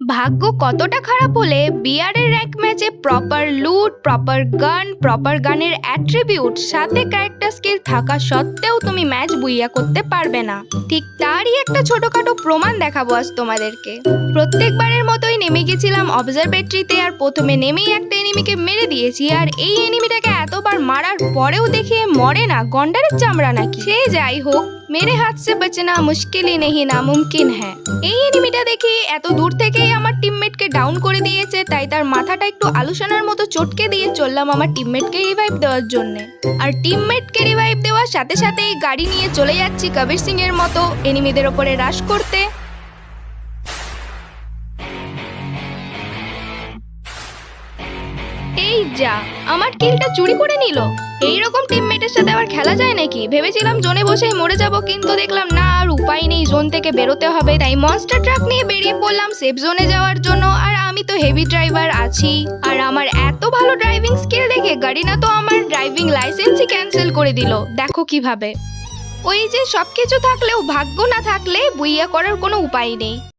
ভাগ্য কতটা খারাপ হলে বিয়ারের র্যাঙ্ক ম্যাচে proper loot proper gun proper গানের অ্যাট্রিবিউট সাথে ক্যারেক্টার স্কিল থাকা সত্ত্বেও তুমি ম্যাচ বুইয়া করতে পারবে না। ঠিক তারই একটা ছোটখাটো প্রমাণ দেখাবো আজ তোমাদেরকে। প্রত্যেকবারের মতোই নেমে গেছিলাম অবজারভেটরিতে আর প্রথমে নেমেই একটা এনিমিকে মেরে দিয়েছি আর এই এনিমিটাকে এতবার মারার পরেও দেখে মরে না, গন্ডারের চামড়া নাকি? সে যাই হোক মেরে হাত সে বাঁচনা মুশকিলই নেই নামুমকিন হ্যাঁ এই এনিমিটা দেখি এত দূর থেকেই আমার টিমমেটকে ডাউন করে দিয়েছে, তাই তার মাথাটা একটু আলোচনার মতো চটকে দিয়ে চললাম আমার টিমমেটকে রিভাইভ দেওয়ার জন্য। আর টিমমেটকে রিভাইভ দেওয়ার সাথে সাথেই গাড়ি নিয়ে চলে যাচ্ছি কবির সিং এর মতো এনিমিদের ওপরে রাশ করতে। এই যা, আমার কিলটা চুরি করে নিল। এইরকম টিমমেটের সাথে আবার খেলা যায় নাকি? ভেবেছিলাম জোনে বসেই মরে যাব, কিন্তু দেখলাম না, আর উপায় নেই জোন থেকে বেরোতে হবে। তাই মনস্টার ট্রাক নিয়ে বেরিয়ে পড়লাম সেফ জোনে যাওয়ার জন্য। আর আমি তো হেভি ড্রাইভার আছি। আর আমার এত ভালো ড্রাইভিং স্কিল দেখে গাড়িনা তো আমার ড্রাইভিং লাইসেন্সই ক্যান্সেল করে দিল। দেখো কীভাবে। ওই যে সবকিছু থাকলেও ভাগ্য না থাকলে বুইয়া করার কোনো উপায় নেই।